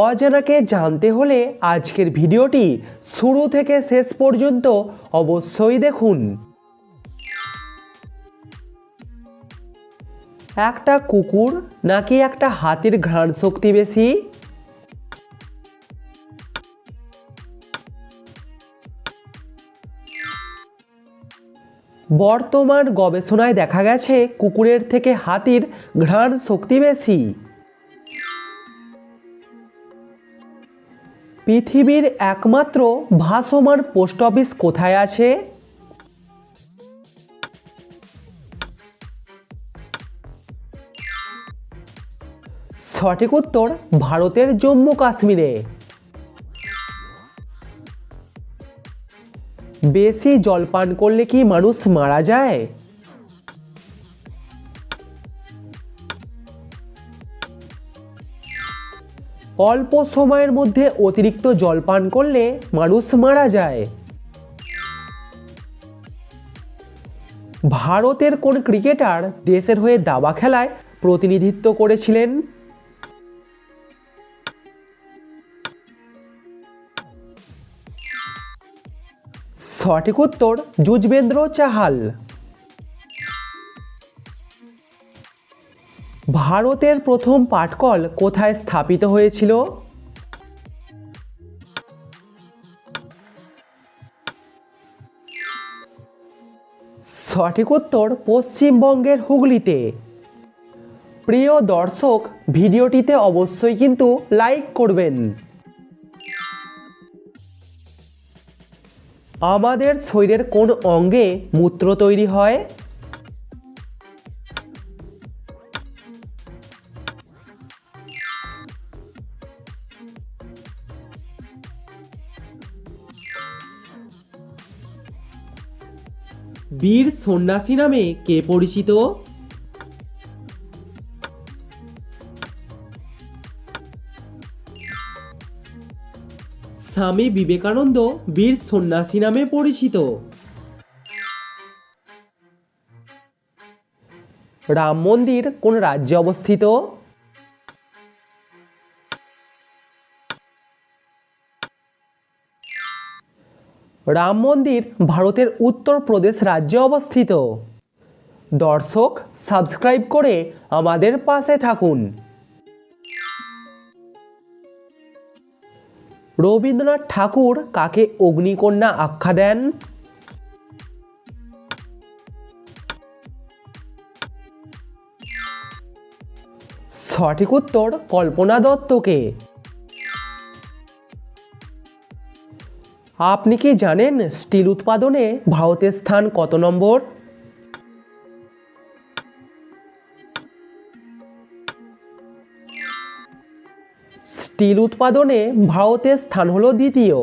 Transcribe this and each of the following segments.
অজানাকে জানতে হলে আজকের ভিডিওটি শুরু থেকে শেষ পর্যন্ত অবশ্যই দেখুন। একটা কুকুর নাকি একটা হাতির ঘ্রাণ শক্তি বেশি? বর্তমান গবেষণায় দেখা গেছে কুকুরের থেকে হাতির ঘ্রাণ শক্তি বেশি। পৃথিবীর একমাত্র ভাসমান পোস্ট অফিস কোথায় আছে? সঠিক উত্তর ভারতের জম্মু কাশ্মীরে। বেশি জল পান করলে কি মানুষ মারা যায়? অল্প সময়ের মধ্যে অতিরিক্ত জল পান করলে মানুষ মারা যায়। ভারতের কোন ক্রিকেটার দেশের হয়ে দাবা খেলায় প্রতিনিধিত্ব করেছিলেন? সঠিক উত্তর যুজবেন্দ্র চাহাল। ভারতের প্রথম পাটকল কোথায় স্থাপিত হয়েছিল? সঠিক উত্তর পশ্চিমবঙ্গের হুগলিতে। প্রিয় দর্শক, ভিডিওটিতে অবশ্যই কিন্তু লাইক করবেন। আমাদের শরীরের কোন অঙ্গে মূত্র তৈরি হয়? বীর সন্ন্যাসী নামে কে পরিচিত? স্বামী বিবেকানন্দ বীর সন্ন্যাসী নামে পরিচিত। রাম মন্দির কোন রাজ্যে অবস্থিত? রাম মন্দির ভারতের উত্তরপ্রদেশ রাজ্যে অবস্থিত। দর্শক সাবস্ক্রাইব করে আমাদের পাশে থাকুন। রবীন্দ্রনাথ ঠাকুর কাকে অগ্নিকন্যা আখ্যা দেন? সঠিক উত্তর কল্পনা দত্তকে। আপনি কি জানেন স্টিল উৎপাদনে ভারতের স্থান কত নম্বর? স্টিল উৎপাদনে ভারতের স্থান হলো দ্বিতীয়।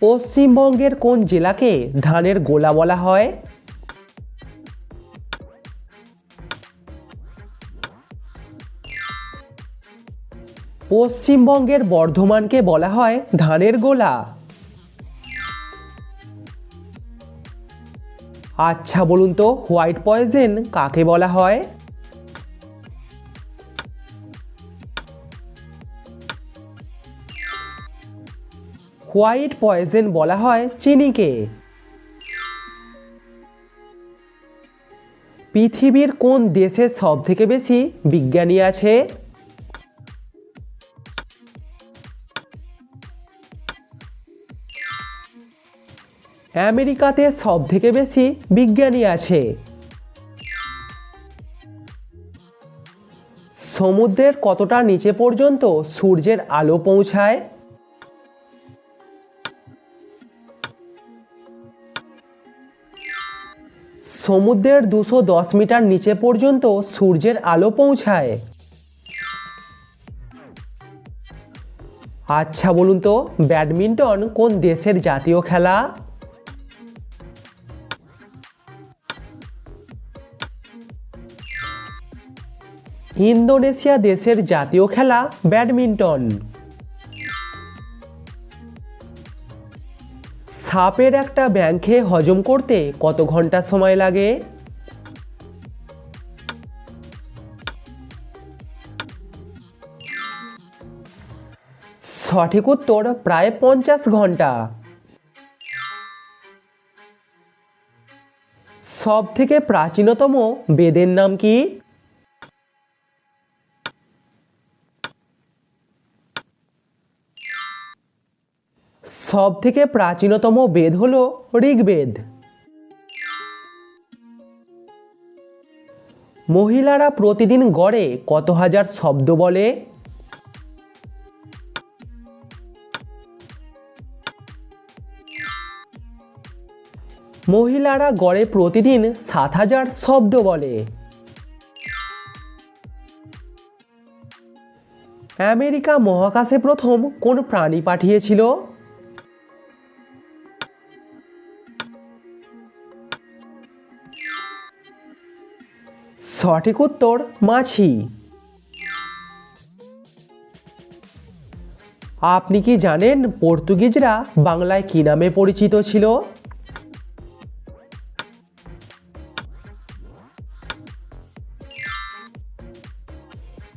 পশ্চিমবঙ্গের কোন জেলাকে ধানের গোলা বলা হয়? পশ্চিমবঙ্গের বর্ধমানকে বলা হয় ধানের গোলা। আচ্ছা বলুন তো, হোয়াইট পয়জেন কাকে বলা হয়? হোয়াইট পয়জেন বলা হয় চিনিকে। পৃথিবীর কোন দেশে সব থেকে বেশি বিজ্ঞানী আছে? আমেরিকাতে সব থেকে বেশি বিজ্ঞানী আছে। সমুদ্রের কতটা নিচে পর্যন্ত সূর্যের আলো পৌঁছায়? সমুদ্রের দুশো দশ মিটার নিচে পর্যন্ত সূর্যের আলো পৌঁছায়। আচ্ছা বলুন তো, ব্যাডমিন্টন কোন দেশের জাতীয় খেলা? ইন্দোনেশিয়া দেশের জাতীয় খেলা, ব্যাডমিন্টন। সাপের একটা ব্যাংকে হজম করতে কত ঘণ্টা সময় লাগে? সঠিক উত্তর প্রায় পঞ্চাশ ঘণ্টা। সব থেকে প্রাচীনতম বেদের নাম কি? সব থেকে প্রাচীনতম বেদ হল ঋগ্বেদ। মহিলারা প্রতিদিন গড়ে কত হাজার শব্দ বলে? মহিলারা গড়ে প্রতিদিন সাত হাজার শব্দ বলে। আমেরিকা মহাকাশে প্রথম কোন প্রাণী পাঠিয়েছিল? সঠিক উত্তর মাছি। আপনি কি জানেন পর্তুগিজরা বাংলায় কি নামে পরিচিত ছিল?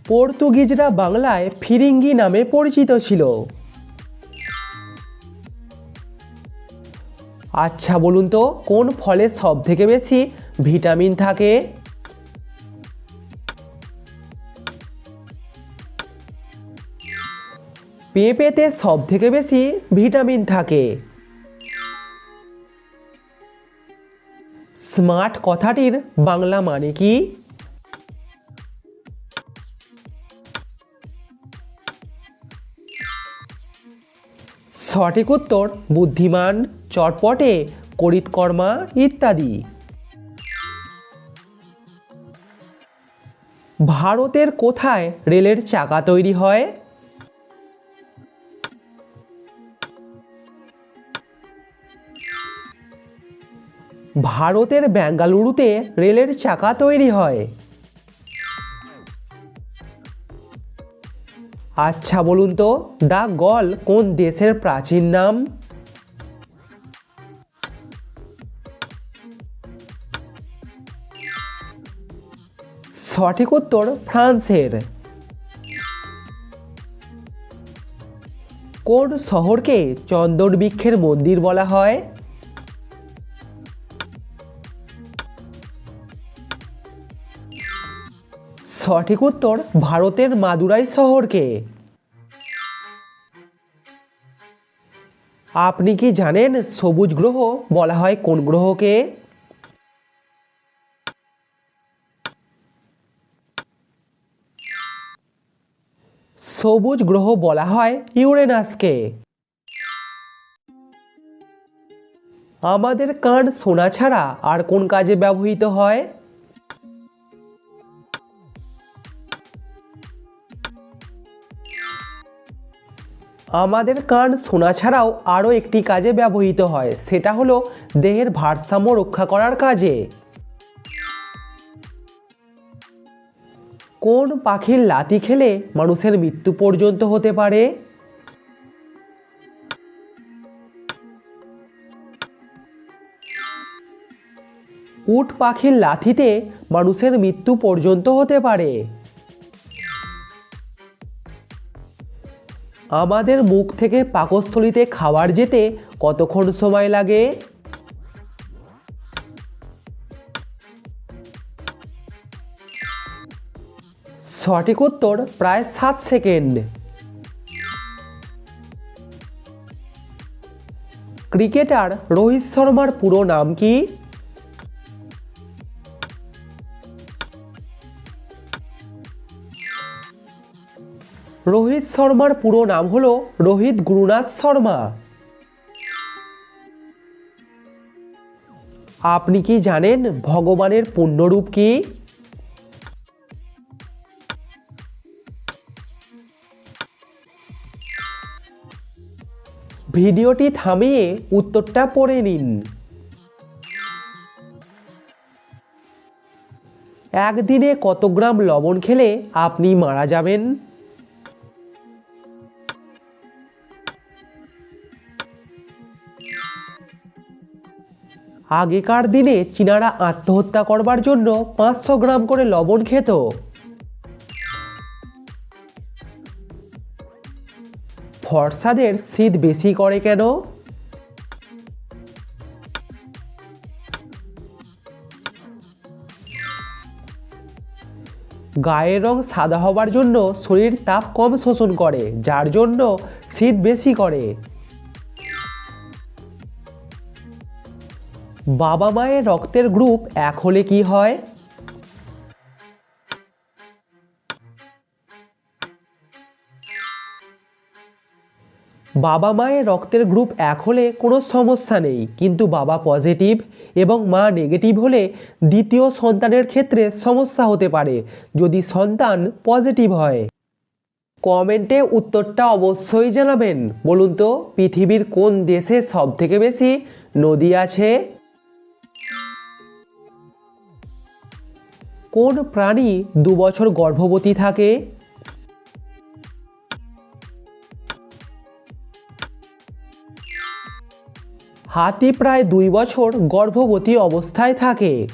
পর্তুগিজরা বাংলায় ফিরিঙ্গি নামে পরিচিত ছিল। আচ্ছা বলুন তো কোন ফলে সব থেকে বেশি ভিটামিন থাকে? পেঁপেতে সব থেকে বেশি ভিটামিন থাকে। স্মার্ট কথাটির বাংলা মানে কি? সঠিক উত্তর বুদ্ধিমান, চটপটে, করিতকর্মা ইত্যাদি। ভারতের কোথায় রেলের চাকা তৈরি হয়? ভারতের বেঙ্গালুরুতে রেলের চাকা তৈরি হয়। আচ্ছা বলুন তো দ্য গল কোন দেশের প্রাচীন নাম? সঠিক উত্তর ফ্রান্সের। কোন শহরকে চন্দন বৃক্ষের মন্দির বলা হয়? সঠিক উত্তর ভারতের মাদুরাই শহরকে। আপনি কি জানেন সবুজ গ্রহ বলা হয় কোন গ্রহকে? সবুজ গ্রহ বলা হয় ইউরেনাসকে। আমাদের কান সোনা ছাড়া আর কোন কাজে ব্যবহৃত হয়? আমাদের কান শোনা ছাড়াও আরও একটি কাজে ব্যবহৃত হয়, সেটা হলো দেহের ভারসাম্য রক্ষা করার কাজে। কোন পাখির লাতি খেলে মানুষের মৃত্যু পর্যন্ত হতে পারে? উট পাখির লাথিতে মানুষের মৃত্যু পর্যন্ত হতে পারে। আমাদের মুখ থেকে পাকস্থলিতে খাবার যেতে কতক্ষণ সময় লাগে? সঠিক উত্তর প্রায় সাত সেকেন্ড। ক্রিকেটার রোহিত শর্মার পুরো নাম কি? শর্মার পুরো নাম হলো রোহিত গুরুনাথ শর্মা। আপনি কি জানেন ভগবানের পূর্ণরূপ কি? ভিডিওটি থামিয়ে উত্তরটা পড়ে নিন। একদিনে কত গ্রাম লবণ খেলে আপনি মারা যাবেন? আগেকার দিনে চীনারা আত্মহত্যা করবার জন্য পাঁচশো গ্রাম করে লবণ খেত। ফর্সাদের শীত বেশি করে কেন? গায়ের রং সাদা হবার জন্য শরীর তাপ কম শোষণ করে, যার জন্য শীত বেশি করে। বাবা মায়ের রক্তের গ্রুপ এক হলে কি হয়? বাবা মায়ের রক্তের গ্রুপ এক হলে কোনো সমস্যা নেই, কিন্তু বাবা পজিটিভ এবং মা নেগেটিভ হলে দ্বিতীয় সন্তানের ক্ষেত্রে সমস্যা হতে পারে, যদি সন্তান পজিটিভ হয়। কমেন্টে উত্তরটা অবশ্যই জানাবেন। বলুন তো, পৃথিবীর কোন দেশে সব থেকে বেশি নদী আছে? কোন প্রাণী দু বছর গর্ভবতী থাকে? হাতি প্রায় দুই বছর গর্ভবতী অবস্থায় থাকে।